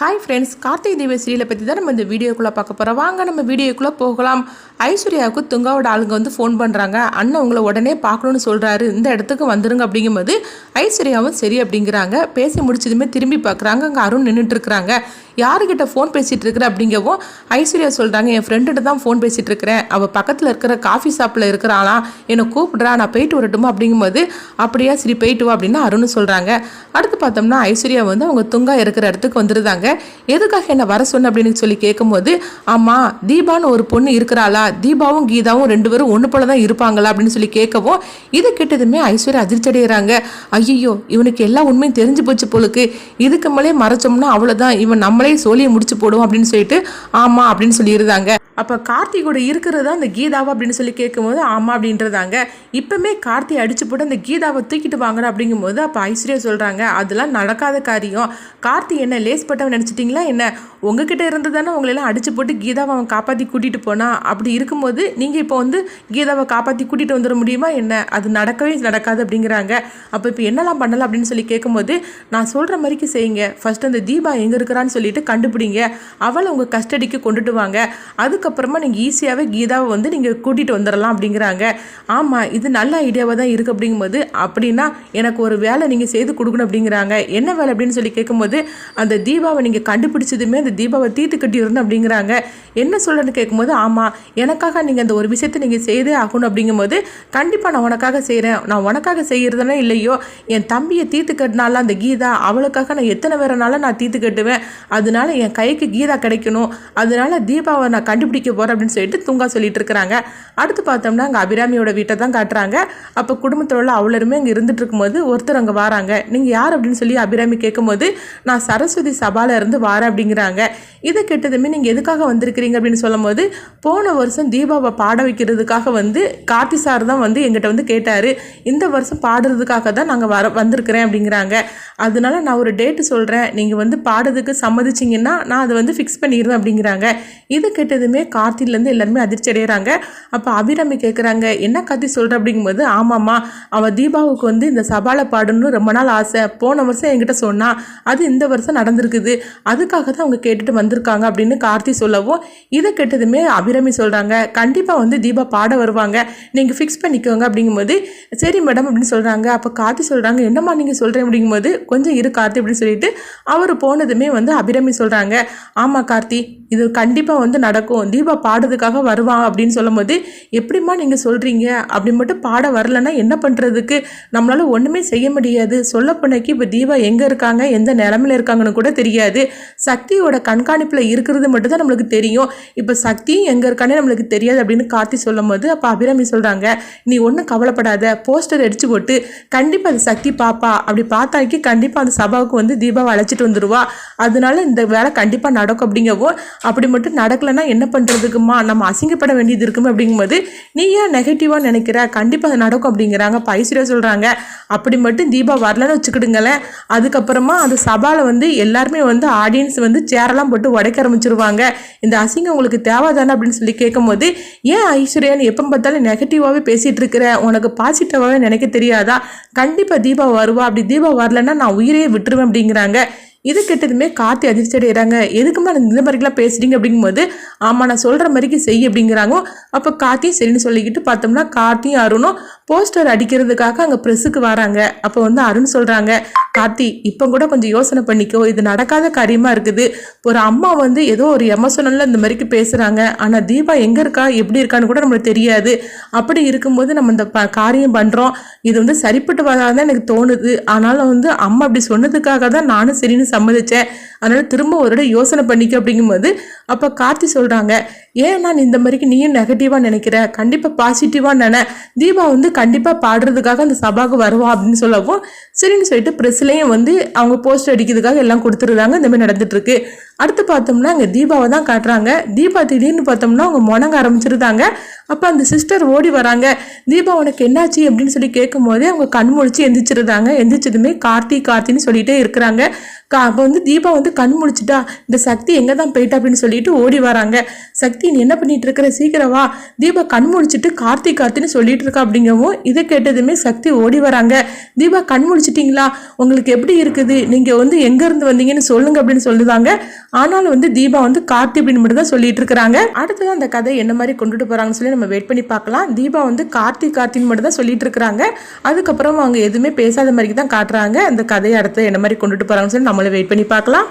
Hi friends Karthigai தீப சீரியலை பற்றி தான் நம்ம இந்த வீடியோக்குள்ளே பார்க்க போகிறோம் வாங்க நம்ம வீடியோக்குள்ளே போகலாம். ஐஸ்வர்யாவுக்கு துங்காவோட ஆளுங்க வந்து ஃபோன் பண்ணுறாங்க அண்ணன் உங்களை உடனே பார்க்கணுன்னு சொல்கிறாரு இந்த இடத்துக்கு வந்துருங்க அப்படிங்கும்போது ஐஸ்வர்யாவும் சரி அப்படிங்கிறாங்க. பேசி முடிச்சதுமே திரும்பி பார்க்குறாங்க. அங்கே அருண் நின்றுட்டுருக்குறாங்க யாருக்கிட்ட ஃபோன் பேசிகிட்டு இருக்கிற அப்படிங்கவும் ஐஸ்வர்யா சொல்கிறாங்க என் ஃப்ரெண்டுகிட்ட தான் ஃபோன் பேசிகிட்டு இருக்கிறேன். அவள் பக்கத்தில் இருக்கிற காஃபி ஷாப்பில் இருக்கிறாளா என்னை கூப்பிடுறா நான் போயிட்டு வரட்டுமா? அப்படிங்கும்போது அப்படியா சரி போயிட்டு வா அப்படின்னு அருண் சொல்கிறாங்க அடுத்து பார்த்தோம்னா ஐஸ்வர்யா வந்து அவங்க துங்கா இருக்கிற இடத்துக்கு வந்துருந்தாங்க. எதுக்காக என்னை வர சொன்ன? அப்படின்னு சொல்லி கேட்கும்போது ஆமாம் தீபான்னு ஒரு பொண்ணு இருக்கிறாளா? தீபாவும் கீதாவும் ரெண்டு பேரும் ஒன்று போல தான் இருப்பாங்களா? அப்படின்னு சொல்லி கேட்கவும் இதை கேட்டதுமே ஐஸ்வர்யா அதிர்ச்சி அடைகிறாங்க ஐயோ இவனுக்கு எல்லா உண்மையும் தெரிஞ்சு போச்சு போலுக்கு. இதுக்கு மேலே மறைச்சோம்னா அவ்வளோதான் இவன் நம்மளே சொல்லி முடிச்சு போடுவோம் அப்படின்னு சொல்லிட்டு ஆமா அப்படின்னு சொல்லியிருந்தாங்க. அப்போ கார்த்திகோட இருக்கிறது அந்த கீதாவா அப்படின்னு சொல்லி கேட்கும்போது ஆமாம் அப்படின்றதாங்க. இப்பவுமே கார்த்தி அடிச்சு போட்டு அந்த கீதாவை தூக்கிட்டு வாங்கணும் அப்படிங்கும்போது அப்போ ஐஸ்வர்யா சொல்கிறாங்க அதெல்லாம் நடக்காத காரியம். கார்த்தி என்ன லேஸ் பட்டவன் நினச்சிட்டிங்களா என்ன? உங்ககிட்ட இருந்து தானே உங்களெல்லாம் அடிச்சு போட்டு கீதாவை அவன் காப்பாற்றி கூட்டிகிட்டு போனான் அப்படி இருக்கும்போது நீங்கள் இப்போ வந்து கீதாவை காப்பாற்றி கூட்டிகிட்டு வந்துட முடியுமா என்ன? அது நடக்கவே நடக்காது அப்படிங்கிறாங்க. அப்போ இப்போ என்னெல்லாம் பண்ணலாம் அப்படின்னு சொல்லி கேட்கும்போது நான் சொல்கிற மாதிரிக்கு செய்யுங்க. ஃபஸ்ட் அந்த தீபா எங்கே இருக்கிறான்னு சொல்லிட்டு கண்டுபிடிங்க. அவளை உங்கள் கஸ்டடிக்கு கொண்டுட்டு வாங்க. அதுக்கப்புறமா நீங்கள் ஈஸியாகவே கீதாவை வந்து நீங்கள் கூட்டிகிட்டு வந்துடலாம் அப்படிங்கிறாங்க. ஆமாம் இது நல்ல ஐடியாவாக தான் இருக்குது அப்படிங்கும்போது அப்படின்னா எனக்கு ஒரு வேலை நீங்கள் செய்து கொடுக்கணும் அப்படிங்கிறாங்க. என்ன வேலை அப்படின்னு சொல்லி கேட்கும்போது அந்த தீபாவை நீங்கள் கண்டுபிடிச்சதுமே அந்த தீபாவை தீர்த்து கட்டிடணும் அப்படிங்கிறாங்க. என்ன சொல்கிறேன்னு கேட்கும்போது ஆமாம் எனக்காக நீங்கள் அந்த ஒரு விஷயத்தை நீங்கள் செய்தே ஆகணும் அப்படிங்கும்போது கண்டிப்பாக நான் உனக்காக செய்கிறேன் நான் உனக்காக செய்கிறதுனா இல்லையோ என் தம்பியை தீர்த்து கட்டினால அந்த கீதா அவளுக்காக நான் எத்தனை வேறனால நான் தீர்த்து கட்டுவேன். அதனால என் கைக்கு கீதா கிடைக்கணும். அதனால தீபாவை நான் பிடிக்க போகிறோம் அப்படின்னு சொல்லிட்டு தூங்கா சொல்லிட்டு இருக்கிறாங்க. அடுத்து பார்த்தோம்னா அங்கே அபிராமியோட வீட்டை தான் காட்டுறாங்க. அப்போ குடும்பத்தில் உள்ள அவ்வளருமே அங்கே இருந்துட்டு இருக்கும்போது ஒருத்தர் அங்கே வராங்க. நீங்கள் யார் அப்படின்னு சொல்லி அபிராமி கேட்கும்போது நான் சரஸ்வதி சபால இருந்து வாரேன் அப்படிங்கிறாங்க. இதை கேட்டதுமே நீங்கள் எதுக்காக வந்திருக்கிறீங்க? அப்படின்னு சொல்லும்போது போன வருஷம் தீபாவை பாட வைக்கிறதுக்காக வந்து கார்த்தி சார் தான் வந்து எங்கிட்ட வந்து கேட்டார். இந்த வருஷம் பாடுறதுக்காக தான் நாங்கள் வர வந்திருக்கிறேன் அப்படிங்கிறாங்க. அதனால நான் ஒரு டேட்டு சொல்கிறேன் நீங்கள் வந்து பாடுறதுக்கு சம்மதிச்சிங்கன்னா நான் அதை வந்து ஃபிக்ஸ் பண்ணிடுவேன் அப்படிங்கிறாங்க. இது கேட்டதுமே கார்த்திலேருந்து எல்லாருமே அதிர்ச்சி அடைகிறாங்க அப்போ அபிராமி கேட்குறாங்க என்ன கார்த்தி சொல்கிற அப்படிங்கும்போது ஆமாம்மா அவள் தீபாவுக்கு வந்து இந்த சபால பாடணும்னு ரொம்ப நாள் ஆசை. போன வருஷம் என்கிட்ட சொன்னா அது இந்த வருஷம் நடந்திருக்குது. அதுக்காக தான் அவங்க கேட்டுட்டு வந்திருக்காங்க அப்படின்னு கார்த்தி சொல்லவும் இதை கேட்டதுமே அபிராமி சொல்கிறாங்க கண்டிப்பாக வந்து தீபா பாட வருவாங்க. நீங்கள் ஃபிக்ஸ் பண்ணிக்கோங்க அப்படிங்கும்போது சரி மேடம் அப்படின்னு சொல்கிறாங்க அப்போ கார்த்தி சொல்கிறாங்க என்னம்மா நீங்கள் சொல்கிறேன் அப்படிங்கும்போது கொஞ்சம் இரு கார்த்தி அப்படின்னு சொல்லிட்டு அவர் போனதுமே வந்து அபிராமி சொல்கிறாங்க ஆமாம் கார்த்தி இது கண்டிப்பாக வந்து நடக்கும். தீபா பாடுறதுக்காக வருவான் அப்படின்னு சொல்லும்போது எப்படிம்மா நீங்கள் சொல்கிறீங்க அப்படி மட்டும் பாட வரலன்னா என்ன பண்ணுறதுக்கு நம்மளால் ஒன்றுமே செய்ய முடியாது. சொல்லப்போனைக்கு இப்போ தீபா எங்கே இருக்காங்க? எந்த நிலமையில இருக்காங்கன்னு கூட தெரியாது. சக்தியோட கண்காணிப்பில் இருக்கிறது மட்டும் தான் நம்மளுக்கு தெரியும். இப்போ சக்தியும் எங்கே இருக்கானே நம்மளுக்கு தெரியாது அப்படின்னு கார்த்தி சொல்லும்போது அப்போ அபிராமி சொல்கிறாங்க நீ ஒன்றும் கவலைப்படாத. போஸ்டர் அடிச்சு போட்டு கண்டிப்பாக அது சக்தி பாப்பா. அப்படி பார்த்தாக்கி கண்டிப்பாக அந்த சபாவுக்கு வந்து தீபாவை அழைச்சிட்டு வந்துடுவா அதனால இந்த வேலை கண்டிப்பாக நடக்கும் அப்படிங்கவும் அப்படி மட்டும் நடக்கலைன்னா என்ன பண்ணுறதுக்குமா நம்ம அசிங்கப்பட வேண்டியது இருக்கும் அப்படிங்கும்போது நீ ஏன் நெகட்டிவாக நினைக்கிற? கண்டிப்பாக அது நடக்கும் அப்படிங்கிறாங்க. பைசிரியா சொல்கிறாங்க அப்படி மட்டும் தீபா வரலன்னு வச்சுக்கிடுங்களேன். அதுக்கப்புறமா அந்த சபாவில் வந்து எல்லாருமே வந்து ஆடியன்ஸ் வந்து சேரெல்லாம் போட்டு உடைக்க ஆரம்பிச்சிருவாங்க. இந்த அசிங்கம் உங்களுக்கு தேவைதானே அப்படின்னு சொல்லி கேட்கும்போது ஏன் ஐஸ்வர்யான்னு எப்போ பார்த்தாலும் நெகட்டிவாகவே பேசிகிட்டு இருக்கிற? உனக்கு பாசிட்டிவாகவே நினைக்க தெரியாதா? கண்டிப்பாக தீபா வருவா. அப்படி தீபா வரலன்னா நான் உயிரையே விட்டுருவேன் அப்படிங்கிறாங்க. இது கெட்டதுமே கார்த்தி அதிர்ச்சி அடைகிறாங்க எதுக்குமா இந்த மாதிரிலாம் பேசுறீங்க அப்படிங்கும்போது ஆமாம் நான் சொல்கிற மாதிரிக்கு செய் அப்படிங்கிறாங்க. அப்போ கார்த்தியும் சரின்னு சொல்லிக்கிட்டு பார்த்தோம்னா கார்த்தியும் அருணும் போஸ்டர் அடிக்கிறதுக்காக அங்கே ப்ரெஸ்ஸுக்கு வராங்க. அப்போ வந்து அருண் சொல்கிறாங்க கார்த்தி இப்போ கூட கொஞ்சம் யோசனை பண்ணிக்கோ. இது நடக்காத காரியமாக இருக்குது. ஒரு அம்மா வந்து ஏதோ ஒரு எமோஷனலில் இந்த மாதிரிக்கு பேசுகிறாங்க ஆனால் தீபா எங்கே இருக்கா? எப்படி இருக்கான்னு கூட நம்மளுக்கு தெரியாது. அப்படி இருக்கும்போது நம்ம இந்த ப காரியம் பண்ணுறோம் இது வந்து சரிப்பட்டு வராதான் எனக்கு தோணுது. ஆனாலும் வந்து அம்மா அப்படி சொன்னதுக்காக தான் நானும் சரின்னு சம்மதித்தேன் அதனால் திரும்ப ஒரு தடவை யோசனை பண்ணிக்க அப்படிங்கும்போது அப்போ கார்த்தி சொல்கிறாங்க ஏன் நான் இந்த மாதிரிக்கு நீயும் நெகட்டிவாக நினைக்கிற? கண்டிப்பாக பாசிட்டிவாக நினை. தீபா வந்து கண்டிப்பாக பாடுறதுக்காக அந்த சபாவுக்கு வருவா அப்படின்னு சொல்லவும் சரின்னு சொல்லிட்டு பிரஸ் ப்ரெஸ்லேயும் வந்து அவங்க போஸ்டர் அடிக்கிறதுக்காக எல்லாம் கொடுத்துருந்தாங்க இந்த மாதிரி நடந்துட்டு இருக்கு. அடுத்து பார்த்தோம்னா அங்கே தீபாவை தான் காட்டுறாங்க. தீபா திடீர்னு பார்த்தோம்னா அவங்க முணங்க ஆரம்பிச்சிருந்தாங்க. அப்போ அந்த சிஸ்டர் ஓடி வராங்க. தீபா உனக்கு என்னாச்சு? அப்படின்னு சொல்லி கேட்கும் போதே அவங்க கண் முழிச்சு எந்திரிச்சிருந்தாங்க. எந்திரிச்சதுமே கார்த்தி கார்த்தின்னு சொல்லிகிட்டே இருக்கிறாங்க. கா அப்போ வந்து தீபா வந்து கண் முழிச்சிட்டா இந்த சக்தி எங்கே தான் போயிட்டா? அப்படின்னு சொல்லிட்டு ஓடி வராங்க. சக்தி நீ என்ன பண்ணிட்டு இருக்கிற? சீக்கிரம் வா. தீபா கண் முழிச்சிட்டு கார்த்தி கார்த்தின்னு சொல்லிட்டு இருக்கா அப்படிங்கவும் இதை கேட்டதுமே சக்தி ஓடி வராங்க. தீபா கண் முழிச்சிட்டிங்களா? உங்களுக்கு எப்படி இருக்குது? நீங்கள் வந்து எங்கேருந்து வந்தீங்கன்னு சொல்லுங்க அப்படின்னு சொல்லுதாங்க. ஆனாலும் வந்து தீபா வந்து கார்த்தி அப்படின்னு மட்டும் தான் சொல்லிட்டு இருக்கிறாங்க அடுத்தது அந்த கதை என்ன மாதிரி கொண்டுட்டு போறாங்கன்னு சொல்லி நம்ம வெயிட் பண்ணி பார்க்கலாம். தீபா வந்து கார்த்தி கார்த்தின்னு மட்டும் தான் சொல்லிட்டு இருக்கிறாங்க அதுக்கப்புறம் அவங்க எதுவுமே பேசாத மாதிரி தான் காட்டுறாங்க. அந்த கதையை அடுத்து என்ன மாதிரி கொண்டுட்டு போறாங்கன்னு சொல்லி நம்மளும் வெயிட் பண்ணி பார்க்கலாம்.